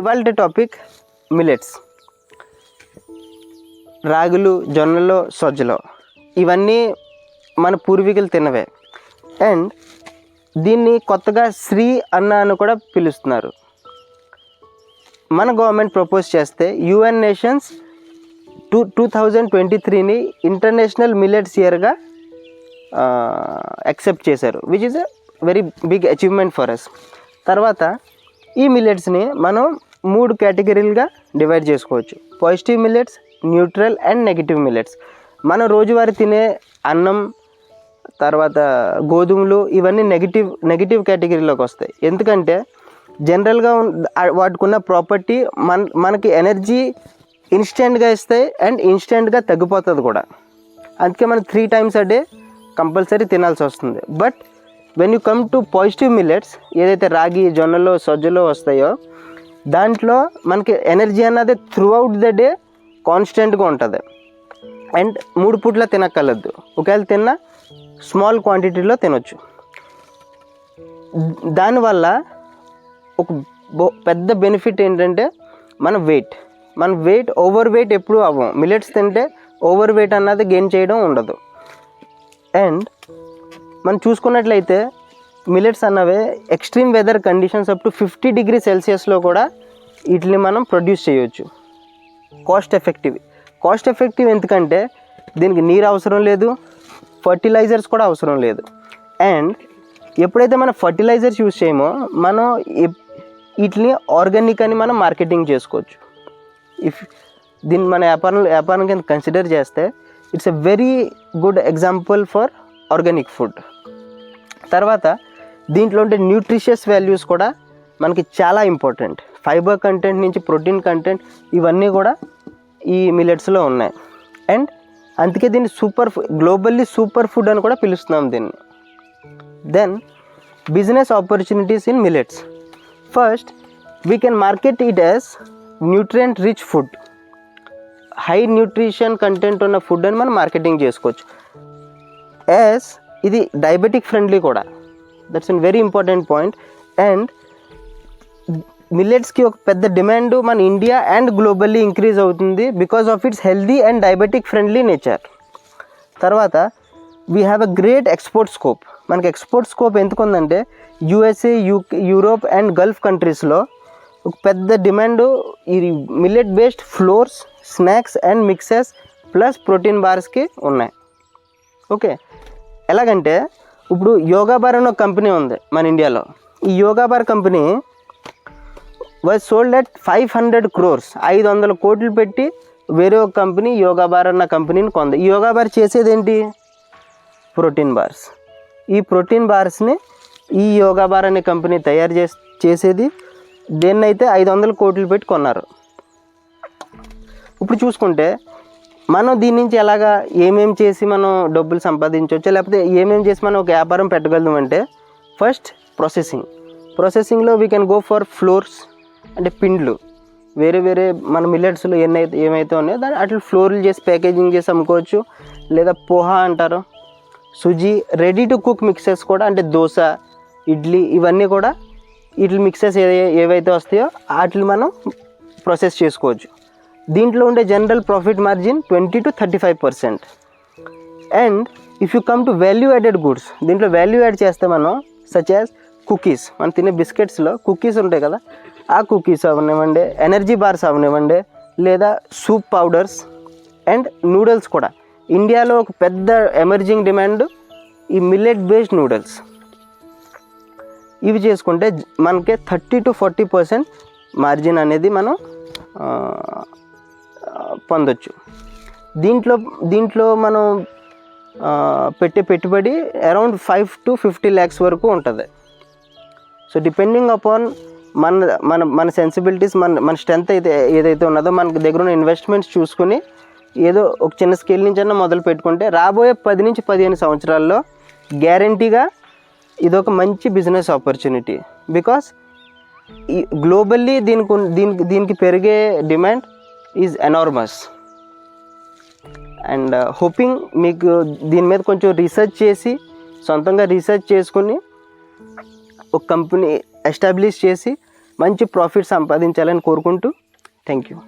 ఇవాళ topic millets రాగులు జొన్నలు సజ్జలు. ఇవన్నీ మన పూర్వీకులు తినవే అండ్ దీన్ని కొత్తగా శ్రీ అన్న అని కూడా పిలుస్తున్నారు. మన గవర్నమెంట్ ప్రపోజ్ చేస్తే UN nations two two thousand twenty త్రీని ఇంటర్నేషనల్ మిల్లెట్స్ ఇయర్గా యాక్సెప్ట్ చేశారు which is a very big achievement for us తర్వాత ఈ మిల్లెట్స్ని మనం మూడు కేటగిరీలుగా డివైడ్ చేసుకోవచ్చు. Positive millets neutral and negative millets మనం రోజువారీ తినే అన్నం తర్వాత గోధుమలు ఇవన్నీ నెగిటివ్ నెగిటివ్ కేటగిరీలోకి వస్తాయి. ఎందుకంటే జనరల్గా వాటికున్న ప్రాపర్టీ మన మనకి ఎనర్జీ ఇన్స్టెంట్గా ఇస్తాయి అండ్ ఇన్స్టెంట్గా తగ్గిపోతుంది కూడా. అందుకే మనం three times a day compulsory తినాల్సి వస్తుంది. But when you come to positive millets ఏదైతే రాగి జొన్నలు సజ్జలో వస్తాయో దాంట్లో మనకి ఎనర్జీ అన్నది త్రూ అవుట్ ద డే కాన్స్టెంట్గా ఉంటుంది. అండ్ మూడు పూట్ల తినక్కర్లేదు. ఒకవేళ తిన్నా స్మాల్ క్వాంటిటీలో తినొచ్చు. దానివల్ల ఒక బో- పెద్ద బెనిఫిట్ ఏంటంటే మన వెయిట్ మన వెయిట్ ఓవర్ వెయిట్ ఎప్పుడు అవ్వం. మిల్లెట్స్ తింటే ఓవర్ వెయిట్ అన్నది గెయిన్ చేయడం ఉండదు. అండ్ మనం చూసుకున్నట్లయితే millets అన్నవే extreme weather conditions up to fifty degree సెల్సియస్లో కూడా వీటిని మనం ప్రొడ్యూస్ చేయొచ్చు. కాస్ట్ ఎఫెక్టివ్ కాస్ట్ ఎఫెక్టివ్ ఎందుకంటే దీనికి నీరు అవసరం లేదు ఫర్టిలైజర్స్ కూడా అవసరం లేదు. అండ్ ఎప్పుడైతే మనం ఫర్టిలైజర్స్ యూస్ చేయమో మనం వీటిని ఆర్గానిక్ అని మనం మార్కెటింగ్ చేసుకోవచ్చు. ఇఫ్ దీన్ని మన వ్యాపారం వ్యాపారం కింద కన్సిడర్ చేస్తే it's a very good example for organic food తర్వాత దీంట్లో ఉండే న్యూట్రిషియస్ వాల్యూస్ కూడా మనకి చాలా ఇంపార్టెంట్ ఫైబర్ కంటెంట్ నుంచి ప్రోటీన్ కంటెంట్ ఇవన్నీ కూడా ఈ మిలెట్స్లో ఉన్నాయి. అండ్ అందుకే దీన్ని సూపర్ గ్లోబల్లీ సూపర్ ఫుడ్ అని కూడా పిలుస్తున్నాం దీన్ని. Then business opportunities in millets first we can market it as nutrient rich food high nutrition content ఉన్న ఫుడ్ అని మనం మార్కెటింగ్ చేసుకోవచ్చు. యాజ్ ఇది డయాబెటిక్ ఫ్రెండ్లీ కూడా. That's an very important point and మిల్లెట్స్కి ఒక పెద్ద డిమాండ్ మన ఇండియా అండ్ గ్లోబల్లీ ఇంక్రీజ్ అవుతుంది because of it's healthy and diabetic friendly nature తర్వాత we have a great export scope మనకి ఎక్స్పోర్ట్ స్కోప్ ఎందుకు ఉందంటే USA UK Europe and gulf కంట్రీస్లో ఒక పెద్ద డిమాండ్ ఈ millet based flours snacks and mixes plus protein బార్స్కి ఉన్నాయి. ఓకే ఎలాగంటే ఇప్పుడు యోగా బార్ అనే ఒక కంపెనీ ఉంది మన ఇండియాలో. ఈ yoga bar company was sold at five hundred crores ఐదు వందల కోట్లు పెట్టి వేరే ఒక కంపెనీ యోగా బార్ అన్న కంపెనీని కొంది. ఈ యోగా బార్ చేసేది ఏంటి ప్రోటీన్ బార్స్. ఈ ప్రోటీన్ బార్స్ని ఈ యోగా బార్ అనే కంపెనీ తయారు చేసి చేసేది. దేన్నైతే ఐదు వందల కోట్లు పెట్టి కొన్నారు. ఇప్పుడు చూసుకుంటే మనం దీని నుంచి ఎలాగా ఏమేమి చేసి మనం డబ్బులు సంపాదించవచ్చు లేకపోతే ఏమేమి చేసి మనం ఒక వ్యాపారం పెట్టగలం అంటే first processing ప్రాసెసింగ్లో we can go for flours అంటే పిండ్లు. వేరే వేరే మన మిల్లెట్స్లో ఎన్నైతే ఏమైతే ఉన్నాయో దాన్ని అట్లా ఫ్లోర్లు చేసి ప్యాకేజింగ్ చేసి అమ్ముకోవచ్చు. లేదా పోహా అంటారు. Suji ready to cook mixes కూడా అంటే దోశ ఇడ్లీ ఇవన్నీ కూడా ఇడ్లీ మిక్సెస్ ఏ ఏవైతే వస్తాయో వాటిని మనం ప్రాసెస్ చేసుకోవచ్చు. దీంట్లో ఉండే general profit margin twenty to thirty five percent and if you come to value added goods దీంట్లో వాల్యూ యాడ్ చేస్తే మనం సచ్ యాజ్ కుకీస్ మనం తినే బిస్కెట్స్లో కుకీస్ ఉంటాయి కదా ఆ కుకీస్ అవనివ్వండి ఎనర్జీ బార్స్ అవనివ్వండి లేదా సూప్ పౌడర్స్ అండ్ నూడిల్స్ కూడా. ఇండియాలో ఒక పెద్ద ఎమర్జింగ్ డిమాండ్ ఈ మిల్లెట్ బేస్డ్ నూడిల్స్ ఇవి చేసుకుంటే మనకి thirty to forty percent margin అనేది మనం పొందొచ్చు. దీంట్లో దీంట్లో మనం పెట్టే పెట్టుబడి around five to fifty lakhs వరకు ఉంటుంది. సో డిపెండింగ్ అపాన్ మన మన మన సెన్సిబిలిటీస్ మన మన స్ట్రెంత్ అయితే ఏదైతే ఉన్నదో మనకి దగ్గర ఉన్న ఇన్వెస్ట్మెంట్స్ చూసుకుని ఏదో ఒక చిన్న స్కేల్ నుంచి అన్న మొదలు పెట్టుకుంటే రాబోయే పది నుంచి పదిహేను సంవత్సరాల్లో గ్యారంటీగా ఇదొక మంచి బిజినెస్ ఆపర్చునిటీ. బికాస్ ఈ గ్లోబల్లీ దీనికి దీనికి దీనికి పెరిగే demand is enormous and hoping మీకు దీని మీద కొంచెం రీసెర్చ్ చేసి సొంతంగా రీసెర్చ్ చేసుకుని ఒక కంపెనీ ఎస్టాబ్లిష్ చేసి మంచి ప్రాఫిట్ సంపాదించాలని కోరుకుంటూ థ్యాంక్ యూ